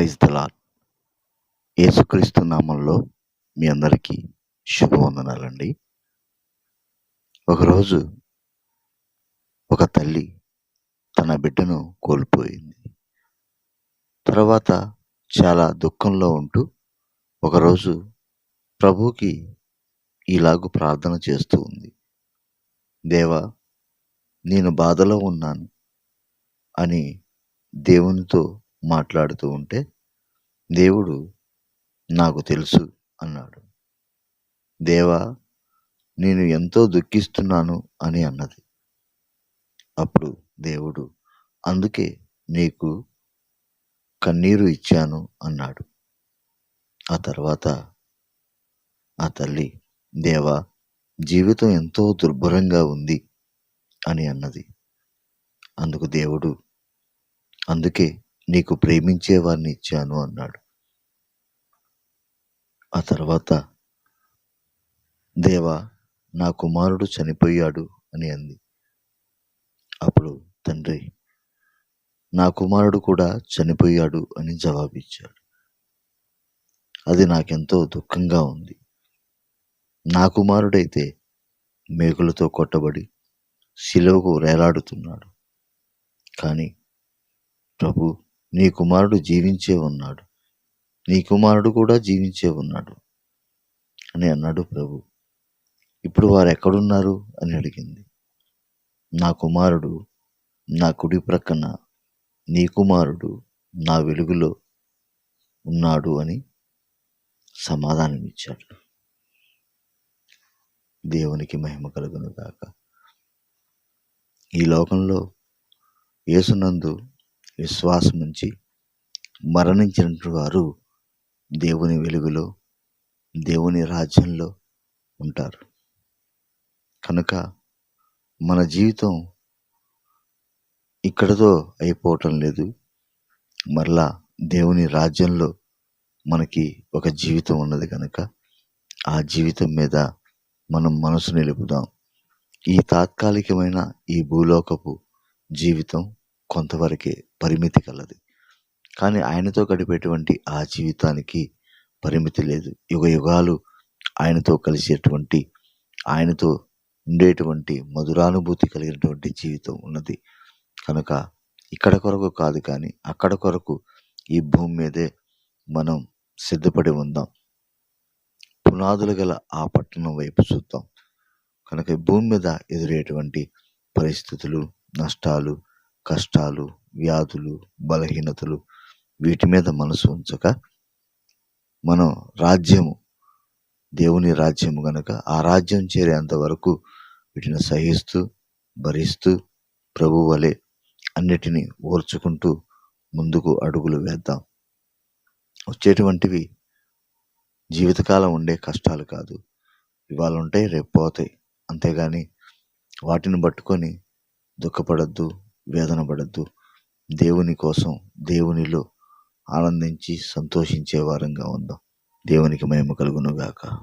Praise దలా యేసుక్రీస్తు నామంలో మీ అందరికీ శుభవందనాలండి. ఒకరోజు ఒక తల్లి తన బిడ్డను కోల్పోయింది. తర్వాత చాలా దుఃఖంలో ఉంటూ ఒకరోజు ప్రభుకి ఇలాగ ప్రార్థన చేస్తూ ఉంది. దేవా నేను బాధలో ఉన్నాను అని దేవునితో మాట్లాడుతూ ఉంటే దేవుడు నాకు తెలుసు అన్నాడు. దేవా నేను ఎంతో దుఃఖిస్తున్నాను అని అన్నది. అప్పుడు దేవుడు అందుకే నీకు కన్నీరు ఇచ్చాను అన్నాడు. ఆ తర్వాత ఆ తల్లి దేవా జీవితం ఎంతో దుర్భరంగా ఉంది అని అన్నది. అందుకు దేవుడు అందుకే నీకు ప్రేమించే వారిని ఇచ్చాను అన్నాడు. ఆ తర్వాత దేవా నా కుమారుడు చనిపోయాడు అని అంది. అప్పుడు తండ్రి నా కుమారుడు కూడా చనిపోయాడు అని జవాబిచ్చాడు. అది నాకెంతో దుఃఖంగా ఉంది. నా కుమారుడైతే మేకులతో కొట్టబడి శిలువకు వేలాడుతున్నాడు కానీ ప్రభు నీ కుమారుడు జీవించే ఉన్నాడు. నీ కుమారుడు కూడా జీవించే ఉన్నాడు అని అన్నాడు ప్రభు. ఇప్పుడు వారు ఎక్కడున్నారు అని అడిగింది. నా కుమారుడు నా కుడి ప్రక్కన నీ కుమారుడు నా వెలుగులో ఉన్నాడు అని సమాధానం ఇచ్చాడు. దేవునికి మహిమ కలుగును గాక. ఈ లోకంలో యేసునందు విశ్వాసం ఉంచి మరణించినటువంటి వారు దేవుని వెలుగులో దేవుని రాజ్యంలో ఉంటారు. కనుక మన జీవితం ఇక్కడతో అయిపోవటం లేదు. మరలా దేవుని రాజ్యంలో మనకి ఒక జీవితం ఉన్నది కనుక ఆ జీవితం మీద మనం మనసు నిలుపుదాం. ఈ తాత్కాలికమైన ఈ భూలోకపు జీవితం కొంతవరకే పరిమితి కలది. కానీ ఆయనతో గడిపేటువంటి ఆ జీవితానికి పరిమితి లేదు. యుగ యుగాలు ఆయనతో కలిసేటువంటి ఆయనతో ఉండేటువంటి మధురానుభూతి కలిగినటువంటి జీవితం ఉన్నది. కనుక ఇక్కడ కొరకు కాదు కానీ అక్కడ కొరకు ఈ భూమి మీదే మనం సిద్ధపడి ఉందాం. పునాదులు గల ఆ పట్టణం వైపు చూద్దాం. కనుక భూమి మీద ఎదురేటువంటి పరిస్థితులు నష్టాలు కష్టాలు వ్యాధులు బలహీనతలు వీటి మీద మనసు ఉంచక మనం రాజ్యము దేవుని రాజ్యము గనక ఆ రాజ్యం చేరేంత వరకు వీటిని సహిస్తూ భరిస్తూ ప్రభు వలె అన్నిటినీ ఓర్చుకుంటూ ముందుకు అడుగులు వేద్దాం. వచ్చేటువంటివి జీవితకాలం ఉండే కష్టాలు కాదు. ఇవాళ ఉంటాయి రేపు పోతాయి. అంతేగాని వాటిని పట్టుకొని దుఃఖపడద్దు వేదన పడద్దు. దేవుని కోసం దేవునిలో ఆనందించి సంతోషించే వారంగా ఉందాం. దేవునికి మహిమ కలుగునుగాక.